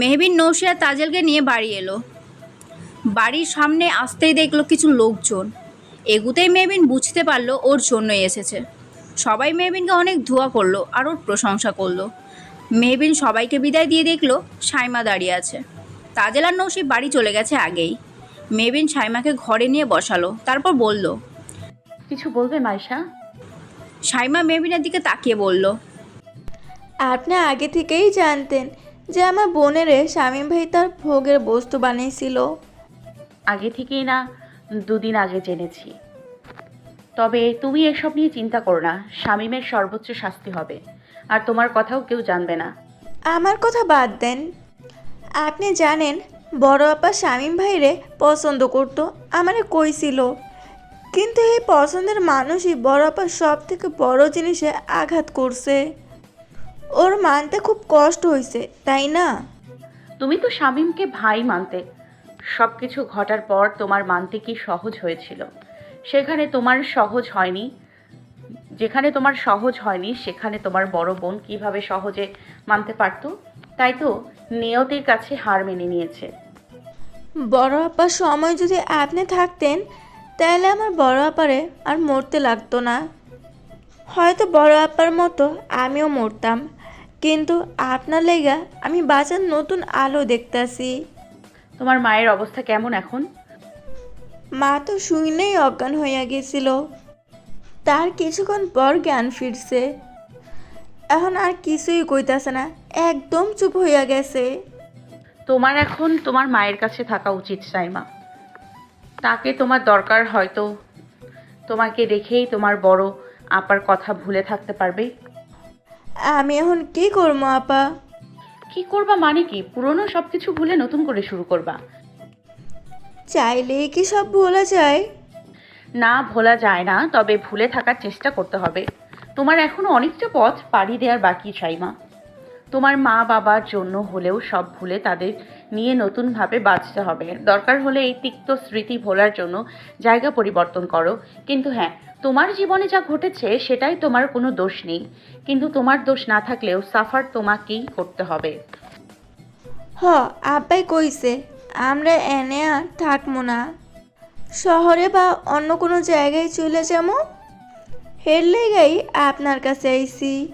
মেহবিন নৌশিয়া তাজেলকে নিয়ে বাড়ি এলো। বাড়ির সামনে আসতেই দেখল কিছু লোকজন। এগুতেই মেহবিন বুঝতে পারল ওর জন্যই এসেছে। সবাই মেহবিনকে অনেক ধোয়া করল আর ওর প্রশংসা করল। মেহবিন সবাইকে বিদায় দিয়ে দেখল সাইমা দাঁড়িয়ে আছে। তাজেল আর নৌশি বাড়ি চলে গেছে আগেই। মেহবিন সাইমাকে ঘরে নিয়ে বসালো, তারপর বলল, কিছু বলবে মাইশা? সাইমা মেহবিনের দিকে তাকিয়ে বলল আপনি আগে থেকেই জানতেন যে আমার বোনেরে শামীম ভাই তার ভোগের বস্তু বানিয়েছিল। আগে থেকেই না দুদিন আগে জেনেছি। তবে তুমি এসব নিয়ে চিন্তা করো না শামীমের সর্বোচ্চ শাস্তি হবে আর তোমার কথাও কেউ জানবে না। আমার কথা বাদ দেন। আপনি জানেন বড় আপা শামীম ভাইরে পছন্দ করতো আমারে কইছিল। কিন্তু এই পছন্দের মানুষই বড় আপার সব থেকে বড় জিনিসে আঘাত করছে। ওর মানতে খুব কষ্ট হয়েছে তাই না? তুমি তো শামীমকে ভাই মানতে। সব কিছু ঘটার পর তোমার মানতে কি সহজ হয়েছিল? সেখানে তোমার সহজ হয়নি। যেখানে তোমার সহজ হয়নি সেখানে তোমার বড় বোন কীভাবে সহজে মানতে পারতো? তাই তো নিয়তির কাছে হার মেনে নিয়েছে। বড় আপার সময় যদি আপনি থাকতেন তাহলে আমার বড় আপারে আর মরতে লাগতো না। হয়তো বড় আপার মতো আমিও মরতাম কিন্তু আপনার লেগা আমি বাঁচার নতুন আলো দেখতাছি। তোমার মায়ের অবস্থা কেমন এখন? মা তো শুনেই অজ্ঞান হইয়া গেছিল। তার কিছুক্ষণ পর জ্ঞান ফিরছে। এখন আর কিছুই কইতাছে না একদম চুপ হইয়া গেছে। তোমার এখন তোমার মায়ের কাছে থাকা উচিত সাইমা। তাকে তোমার দরকার হয়তো। তোমাকে দেখেই তোমার বড় আপার কথা ভুলে থাকতে পারবে। আমি এখন কি করব আপা? কি করবা মানে কি? পুরনো সব কিছু ভুলে নতুন করে শুরু করবা। চাইলেই কি সব ভোলা যায়? না ভোলা যায় না তবে ভুলে থাকার চেষ্টা করতে হবে। তোমার এখনও অনেকটা পথ পাড়ি দেওয়ার বাকি সাইমা। তোমার মা বাবার জন্য হলেও সব ভুলে তাদের নিয়ে নতুনভাবে বাঁচতে হবে। দরকার হলে এই তিক্ত স্মৃতি ভোলার জন্য জায়গা পরিবর্তন করো। কিন্তু হ্যাঁ তোমার জীবনে যা ঘটেছে সেটাই তোমার কোনো দোষ নেই। কিন্তু তোমার দোষ না থাকলেও সাফার তোমাকেই করতে হবে। হ আব্বাই কইছে আমরা এনে আর থাকব না। শহরে বা অন্য কোনো জায়গায় চলে যাব হের গাই আপনার কাছে আইছি।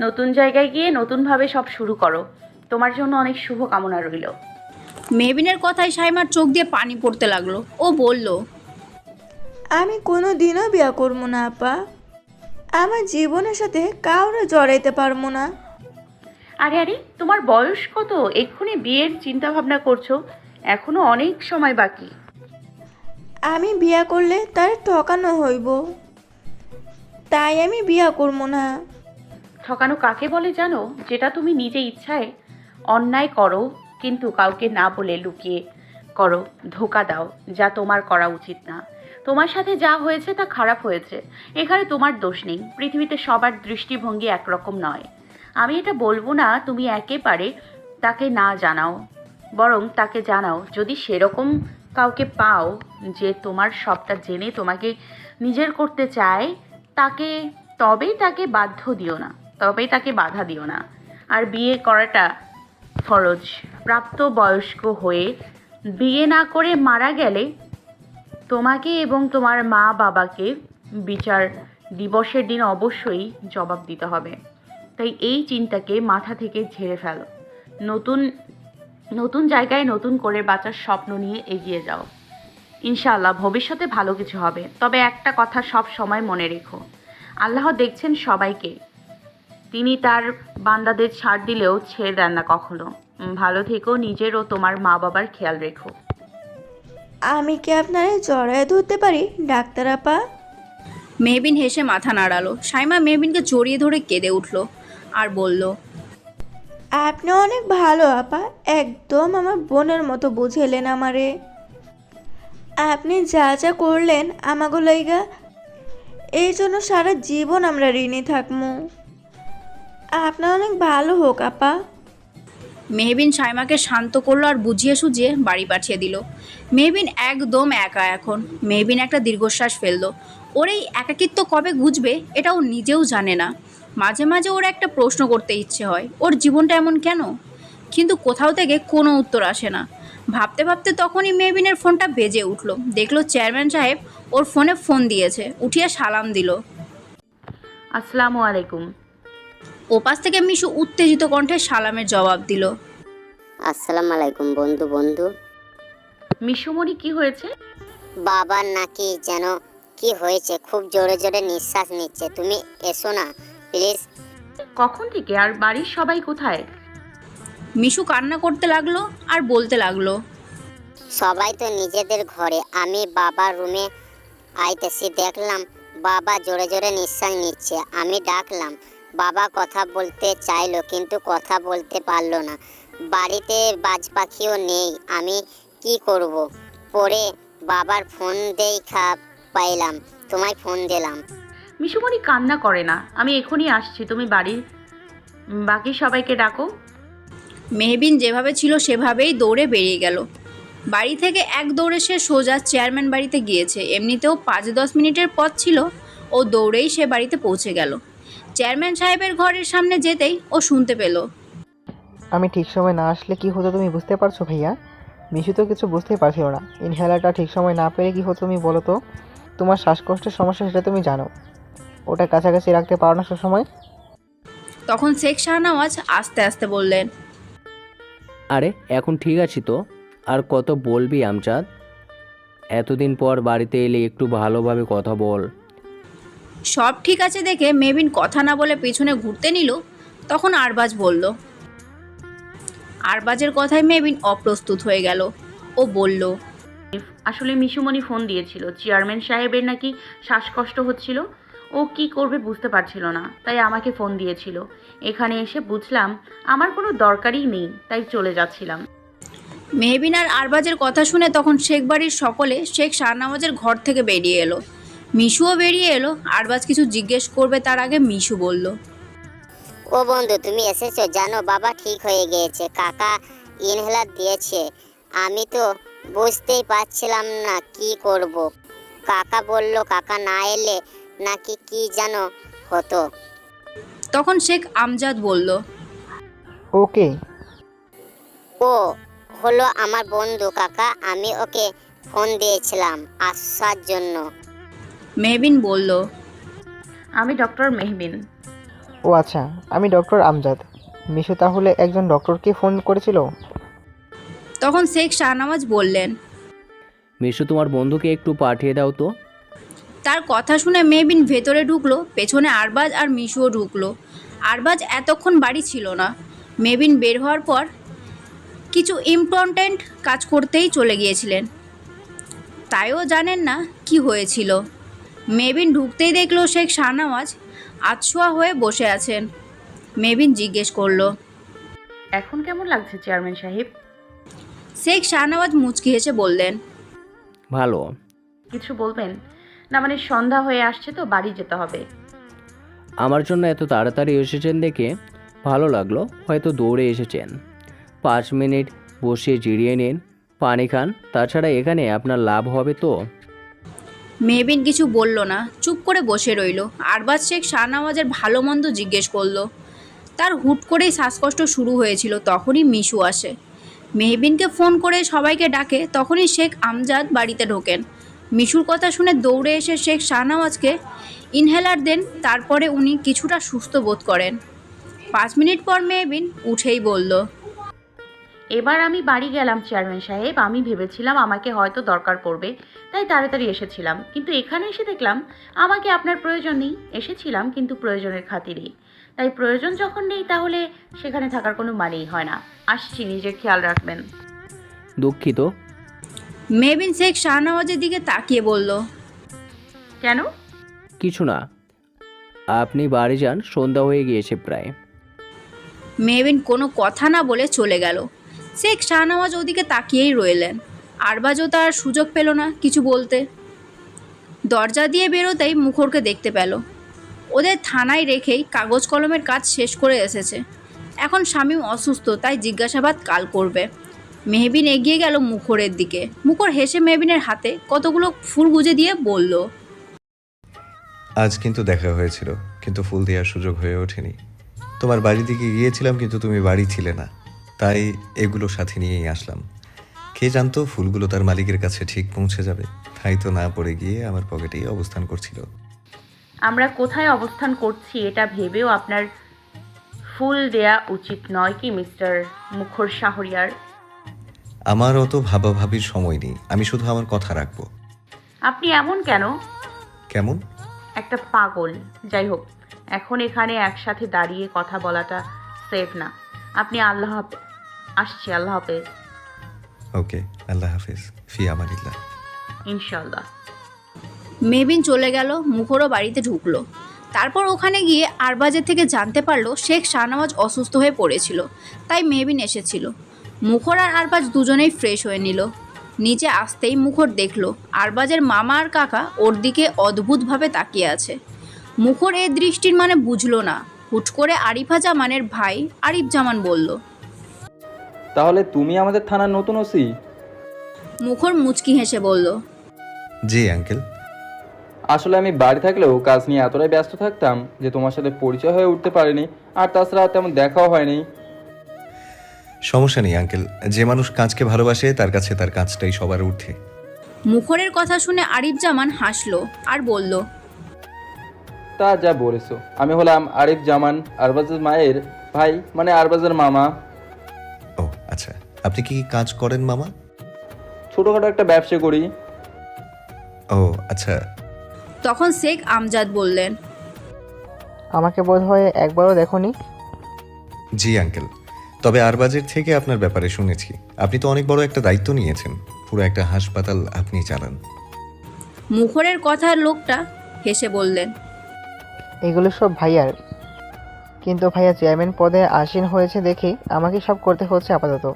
নতুন জায়গায় গিয়ে নতুনভাবে সব শুরু করো। তোমার জন্য অনেক শুভ কামনা রইল। মেবিনের কথায় সাইমার চোখ দিয়ে পানি পড়তে লাগল। ও বলল আমি কোনো দিনও বিয়া করব না আপা। আমার জীবনের সাথে কাউরে জড়াইতে পারব না। আরে আরে তোমার বয়স কত? এক্ষুনি বিয়ের চিন্তা ভাবনা করছ। এখনও অনেক সময় বাকি। আমি বিয়া করলে তার ঠকানো হইব। তাই আমি বিয়া করব না। ঠকানো কাকে বলে জানো? যেটা তুমি নিজে ইচ্ছায় অন্যায় করো, কিন্তু কাউকে না বলে লুকিয়ে করো, ধোকা দাও, যা তোমার করা উচিত না। তোমার সাথে যা হয়েছে তা খারাপ হয়েছে। এখানে তোমার দোষ নেই। পৃথিবীতে সবার দৃষ্টিভঙ্গি একরকম নয়। আমি এটা বলব না, তুমি একেবারে তাকে না জানাও, বরং তাকে জানাও, যদি সেরকম কাউকে পাও যে তোমার সবটা জেনে তোমাকে নিজের করতে চায়, তাকে, তবেই তাকে বাধ্য দিও না, তবেই তাকে বাধা দিও না। আর বিয়ে করাটা ফরজ। প্রাপ্ত বয়স্ক হয়ে বিয়ে না করে মারা গেলে তোমাকে এবং তোমার মা বাবাকে বিচার দিবসের দিন অবশ্যই জবাব দিতে হবে। তাই এই চিন্তাকে মাথা থেকে ঝেড়ে ফেলো। নতুন নতুন জায়গায় নতুন করে বাঁচার স্বপ্ন নিয়ে এগিয়ে যাও। ইনশাআল্লাহ ভবিষ্যতে ভালো কিছু হবে। তবে একটা কথা সব সময় মনে রেখো। আল্লাহ দেখছেন সবাইকে। তিনি তার বান্দাদের ছাড় দিলেও ছেড়ে দেন না কখনো। ভালো থেকো নিজের ও তোমার মা বাবার খেয়াল রেখো। আমি কি আপনারে জড়ায় ধরতে পারি ডাক্তার আপা? মেহবিন হেসে মাথা নাড়ালো। সাইমা মেহবিনকে জড়িয়ে ধরে কেঁদে উঠল আর বলল আপনি অনেক ভালো আপা একদম আমার বোনের মতো বুঝেলেন আমারে। আপনি যা যা করলেন আমাগো লাইগা এই জন্য সারা জীবন আমরা ঋণী থাকব আপনার অনেক ভালো হোক আপা। মেহবিন সাইমাকে শান্ত করল আর বুঝিয়ে সুঝিয়ে বাড়ি পাঠিয়ে দিল। মেহবিন একদম একা এখন। মেহবিন একটা দীর্ঘশ্বাস ফেলল। ওর এই একাকিত্ব কবে ঘুচবে এটা ও নিজেও জানে না। মাঝে মাঝে ওর একটা প্রশ্ন করতে ইচ্ছে হয় ওর জীবনটা এমন কেন? কিন্তু কোথাও থেকে কোনো উত্তর আসে না। ভাবতে ভাবতে তখনই মেহবিনের ফোনটা বেজে উঠল। দেখল চেয়ারম্যান সাহেব ওর ফোনে ফোন দিয়েছে উঠিয়ে সালাম দিল। আসসালামু আলাইকুম। ওপাশ থেকে মিশু উত্তেজিত কণ্ঠে সালামের জবাব দিল। আসসালাম আলাইকুম বন্ধু বন্ধু। মিশুমণি কি হয়েছে? বাবার নাকি যেন কি হয়েছে খুব জোরে জোরে নিঃশ্বাস নিচ্ছে। তুমি এসো না প্লিজ। কখন থেকে? আর বাড়ির সবাই কোথায়? মিশু কান্না করতে লাগল আর বলতে লাগল। সবাই তো নিজেদের ঘরে আমি বাবার রুমে আইতেছি দেখলাম বাবা জোরে জোরে নিঃশ্বাস নিচ্ছে আমি ডাকলাম বাবা কথা বলতে চাইলো কিন্তু কথা বলতে পারল না। বাড়িতে বাজ পাখিও নেই আমি কি করব? পরে বাবার ফোন দেই খা পাইলাম তোমায় ফোন দিলাম। মিশুমণি কান্না করে না আমি এখনই আসছি তুমি বাড়ির বাকি সবাইকে ডাকো। মেহবিন যেভাবে ছিল সেভাবেই দৌড়ে বেরিয়ে গেল। বাড়ি থেকে এক দৌড়ে সে সোজা চেয়ারম্যান বাড়িতে গিয়েছে এমনিতেও পাঁচ দশ মিনিটের পথ ছিল ও দৌড়েই সে বাড়িতে পৌঁছে গেল। চেয়ারম্যান সাহেবের ঘরের সামনে যেতেই ও শুনতে পেল। আমি ঠিক সময় না আসলে কি হতো তুমি বুঝতে পারছ ভাইয়া? মিশু তো কিছু বুঝতেই পারছিল না। ইনহেলারটা ঠিক সময় না পেরে কি হতো তুমি বলো তো? তোমার শ্বাসকষ্টের সমস্যা সেটা তুমি জানো। ওটা কাছাকাছি রাখতে পারো না সময় তখন শেখ শাহনওয়াজ আস্তে আস্তে বললেন আরে এখন ঠিক আছি তো? আর কত বলবি আমচাঁদ এতদিন পর বাড়িতে এলে একটু ভালোভাবে কথা বল। সব ঠিক আছে দেখে মেবিন কথা না বলে পিছনে ঘুরতে নিল তখন আরবাজ বলল আরবাজের কথায় মেবিন অপ্রস্তুত হয়ে গেল। ও বলল আসলে মিশুমণি ফোন দিয়েছিল চেয়ারম্যান সাহেবের নাকি শ্বাসকষ্ট হচ্ছিল। ও কি করবে বুঝতে পারছিল না তাই আমাকে ফোন দিয়েছিল। এখানে এসে বুঝলাম আমার কোনো দরকারই নেই তাই চলে যাচ্ছিলাম। মেহবিন আর আরবাজের কথা শুনে তখন শেখ বাড়ির সকলে শেখ শাহনামাজের ঘর থেকে বেরিয়ে এলো। মিশুও বেরিয়ে এলো। আর আরবাজ কিছু জিজ্ঞেস করবে তার আগে মিশু বলল ও বন্ধু তুমি এসেছ। জানো বাবা ঠিক হয়ে গিয়েছে। কাকা ইনহেলার দিয়েছে। আমি তো বুঝতেই পারছিলাম না কি করব। কাকা বলল কাকা না এলে নাকি কি যেন হতো। তখন শেখ আমজাদ বলল ওকে। ও হলো আমার বন্ধু কাকা। আমি ওকে ফোন দিয়েছিলাম আসার জন্য। মেহবিন বলল আমি ডক্টর মেহবিন। ও আচ্ছা আমি ডক্টর আমজাদ। মিশু তাহলে একজন ডক্টরকে ফোন করেছিল? তখন শেখ শাহনামাজ বললেন মিশু তোমার বন্ধুকে একটু পাঠিয়ে দাও তো। তার কথা শুনে মেহবিন ভেতরে ঢুকলো পেছনে আরবাজ আর মিশুও ঢুকলো। আরবাজ এতক্ষণ বাড়ি ছিল না। মেবিন বের হওয়ার পর কিছু ইম্পর্ট্যান্ট কাজ করতেই চলে গিয়েছিলেন। তাইও জানেন না কি হয়েছিল। মেবিন ঢুকতেই দেখল শেখ শাহনওয়াজ আতশোয়া হয়ে বসে আছেন। মেবিন জিজ্ঞেস করল এখন কেমন লাগছে চেয়ারম্যান সাহেব? শেখ শাহনওয়াজ মুচকি হেসে বললেন ভালো। কিছু বলবেন? না মানে সন্ধ্যা হয়ে আসছে তো বাড়ি যেতে হবে। আমার জন্য এত তাড়াতাড়ি এসেছেন দেখে ভালো লাগল হয়তো দৌড়ে এসেছেন। পাঁচ মিনিট বসে জিরিয়ে নিন পানি খান তাছাড়া এখানে আপনার লাভ হবে তো। মেহবিন কিছু বলল না, চুপ করে বসে রইল। আরবাজ শেখ শাহনওয়াজের ভালো মন্দ জিজ্ঞেস করল। তার হুট করেই শ্বাসকষ্ট শুরু হয়েছিল, তখনই মিশু আসে। মেহবিনকে ফোন করে সবাইকে ডাকে, তখনই শেখ আমজাদ বাড়িতে ঢোকেন। মিশুর কথা শুনে দৌড়ে এসে শেখ শাহনওয়াজকে ইনহেলার দেন, তারপরে উনি কিছুটা সুস্থ বোধ করেন। পাঁচ মিনিট পর মেহবিন উঠেই বলল এবার আমি বাড়ি গেলাম চেয়ারম্যান সাহেব। আমি ভেবেছিলাম আমাকে হয়তো দরকার পড়বে তাই তাড়াতাড়ি এসেছিলাম। কিন্তু এখানে এসে দেখলাম আমাকে আপনার প্রয়োজন নেই। এসেছিলাম কিন্তু প্রয়োজনের খাতিরেই তাই প্রয়োজন যখন নেই তাহলে সেখানে থাকার কোনো মানেই হয় না। আসছি নিজের খেয়াল রাখবেন। দুঃখিত। মেহবিন শেখ শাহনওয়াজের দিকে তাকিয়ে বলল কেন? কিছু না। আপনি বাড়ি যান সন্ধ্যা হয়ে গিয়েছে প্রায়। মেহবিন কোনো কথা না বলে চলে গেল। শেখ শাহনওয়াজ ওদিকে তাকিয়েই রইলেন। আরবাজও তার সুযোগ পেল না কিছু বলতে। দরজা দিয়ে বেরোতেই মুখরকে দেখতে পেল। ওদের থানায় রেখেই কাগজ কলমের কাজ শেষ করে এসেছে। এখন শামীম অসুস্থ, তাই জিজ্ঞাসাবাদ কাল করবে। মেহবিন এগিয়ে গেল মুখরের দিকে। মুখর হেসে মেহবিনের হাতে কতগুলো ফুল গুজে দিয়ে বলল, আজ কিন্তু দেখা হয়েছিল, কিন্তু ফুল দেওয়ার সুযোগ হয়ে ওঠেনি। তোমার বাড়ির দিকে গিয়েছিলাম, কিন্তু তুমি বাড়ি ছিলে না। তাই এগুলো সাথে নিয়েই আসলাম। কে জানতো ফুলগুলো তার মালিকের কাছে ঠিক পৌঁছে যাবে? তাই তো না পড়ে গিয়ে আমার পকেটেই অবস্থান করছিল। আমরা কোথায় অবস্থান করছি এটা ভেবেও আপনার ফুল দেয়া উচিত নয় কি মিস্টার মুখর শাহরিয়ার? আমার অত ভাবাভাবির সময় নেই। আমি শুধু আমার কথা রাখব। আপনি এমন কেন? কেমন? একটা পাগল। যাই হোক এখন এখানে একসাথে দাঁড়িয়ে কথা বলাটা সেফ না। আপনি আল্লাহ হাফে আসছি আল্লাহ হাফেজ। ওকে আল্লাহ হাফিজ। ফি আমানিল্লাহ। ইনশাল্লাহ মেহবিন চলে গেল মুখরও বাড়িতে ঢুকলো। তারপর ওখানে গিয়ে আরবাজের থেকে জানতে পারল শেখ শাহনওয়াজ অসুস্থ হয়ে পড়েছিল। তাই মেহবিন এসেছিল। মুখর আর আরবাজ দুজনেই ফ্রেশ হয়ে নিল। নিচে আসতেই মুখর দেখল আরবাজের মামা আর কাকা ওর দিকে অদ্ভুতভাবে তাকিয়ে আছে। মুখর এ দৃষ্টির মানে বুঝলো না। হুট করে আরিফা জামানের ভাই আরিফ জামান বলল তাহলে তুমি আমাদের থানার নতুন ওসি? মুখর মুচকি হেসে বলল জি আঙ্কেল। আসলে আমি বাড়ি থাকলেও কাজ নিয়ে এতটাই ব্যস্ত থাকতাম যে তোমার সাথে পরিচয় হয়ে উঠতে পারিনি আর তাছাড়া তেমন দেখাও হয়নি। সমস্যা নেই আঙ্কেল। যে মানুষ কাজকে ভালোবাসে তার কাছে তার কাজটাই সবার ঊর্ধ্বে। মুখরের কথা শুনে আরিফ জামান হাসলো আর বলল তা যা বলেছ। আমি হলাম আরিফ জামান আরবাজের মায়ের ভাই মানে আরবাজের মামা। আপনি কি কাজ করেন মামা? ছোটোখাটো একটা ব্যবসা করি। ও আচ্ছা। তখন শেখ আমজাদ বললেন আমাকে বোধ হয় একবারও দেখোনি। জি আঙ্কেল। তবে আরবাজের থেকে আপনার ব্যাপারে শুনেছি। আপনি তো অনেক বড় একটা দায়িত্ব নিয়েছেন। পুরো একটা হাসপাতাল আপনি চালান। মুখরের কথার লোকটা হেসে বললেন এগুলো সব ভাইয়ার। কিন্তু ভাইয়া চেয়ারম্যান পদে আসীন হয়েছে দেখে আমাকে সব করতে হচ্ছে আপাতত।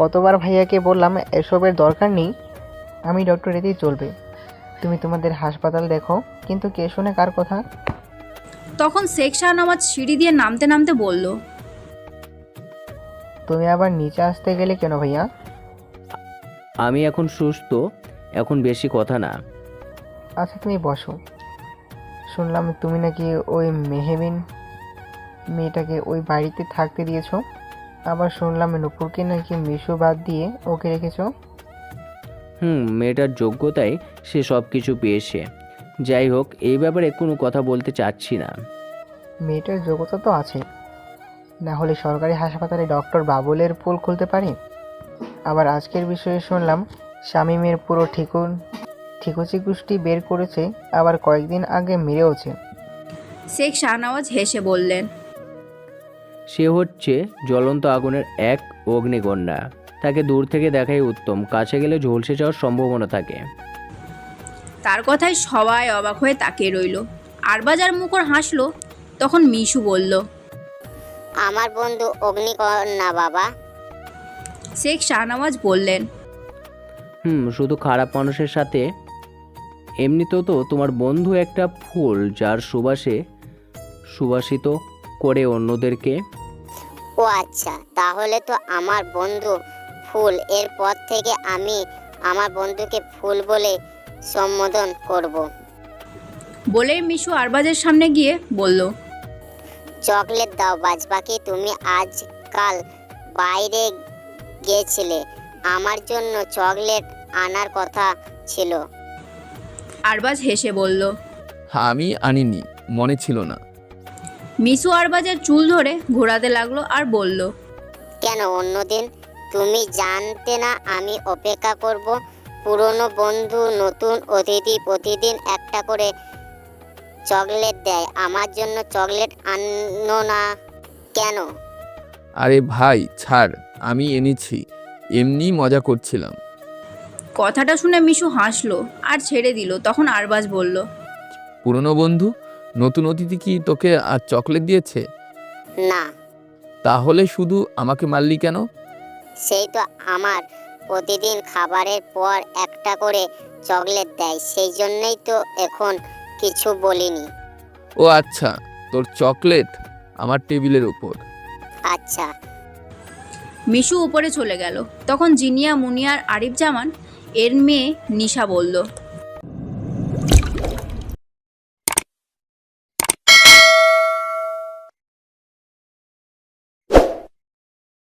কতবার ভাইয়াকে বললাম এসবের দরকার নেই আমি ডক্টর এতেই চলবে। তুমি তোমাদের হাসপাতাল দেখো কিন্তু কে শুনে কার কথা? তখন শেখ শাহনওয়াজ সিঁড়ি দিয়ে নামতে নামতে বলল তুমি আবার নিচে আসতে গেলে কেন ভাইয়া? আমি এখন সুস্থ এখন বেশি কথা না। আচ্ছা তুমি বসো। শুনলাম তুমি নাকি ওই মেহেবিন মেয়েটাকে ওই বাড়িতে থাকতে দিয়েছ? আবার শুনলাম নুপুরকে নাকি মিশু বাদ দিয়ে ওকে রেখেছো? হুম মেয়েটার যোগ্যতায় সে সব কিছু পেয়েছে। যাই হোক এই ব্যাপারে কোনো কথা বলতে চাচ্ছি না। মেয়েটার যোগ্যতা তো আছে। না হলে সরকারি হাসপাতালে ডক্টর বাবুলের পুল খুলতে পারে? আবার আজকের বিষয়ে শুনলাম শামীমের পুরো ঠিকুন ঠিকুচি গোষ্ঠী বের করেছে আবার কয়েকদিন আগে মেরেওছে। শেখ শাহনওয়াজ হেসে বললেন সে হচ্ছে জ্বলন্ত আগুনের এক অগ্নিকন্যা। তাকে দূর থেকে দেখাই উত্তম কাছে গেলে ঝলসে যাওয়ার সম্ভাবনা থাকে। তার কথায় সবাই অবাক হয়ে তাকিয়ে রইল। আরবাজার মুখর হাসলো তখন মিশু বলল আমার বন্ধু অগ্নিকন্যা বাবা। শেখ শাহনওয়াজ বললেন হুম শুধু খারাপ মানুষের সাথে? এমনিতেও তো তোমার বন্ধু একটা ফুল যার সুবাসে সুবাসিত করে অন্যদেরকে? ও আচ্ছা তাহলে তো আমার বন্ধু ফুল। এরপর থেকে আমি আমার বন্ধুকে ফুল বলে সম্বোধন করব। বলে মিশু আরবাজের সামনে গিয়ে বলল চকলেট দাও বাজবাকি তুমি আজকাল বাইরে গিয়েছিলে। আমার জন্য চকলেট আনার কথা ছিল। আরবাজ হেসে বলল আমি আনিনি মনে ছিল না। মিশু আরবাজের চুল ধরে ঘোরাতে লাগল আর বলল কেন অন্যদিন তুমি জানতে না আমি অপেক্ষা করব। পুরনো বন্ধু নতুন অতিথি প্রতিদিন একটা করে চকলেট দেয়। আমার জন্য চকলেট আনো না কেন? আরে ভাই ছাড় আমি এনেছি। এমনি মজা করছিলাম। কথাটা শুনে মিশু হাসলো আর ছেড়ে দিল। তখন আরবাজ বলল পুরনো বন্ধু নতুন অতিথি কি তোকে আর চকলেট দিয়েছে? না। তাহলে শুধু আমাকে মারলি কেন? সেই তো আমার প্রতিদিন খাবারের পর একটা করে চকলেট দেয় সেই জন্যই তো এখন কিছু বলিনি। ও আচ্ছা তোর চকলেট আমার টেবিলের উপর আচ্ছা। মিশু উপরে চলে গেল। তখন জিনিয়া মুনিয়ার আরিফ জামান এর মেয়ে নিশা বলল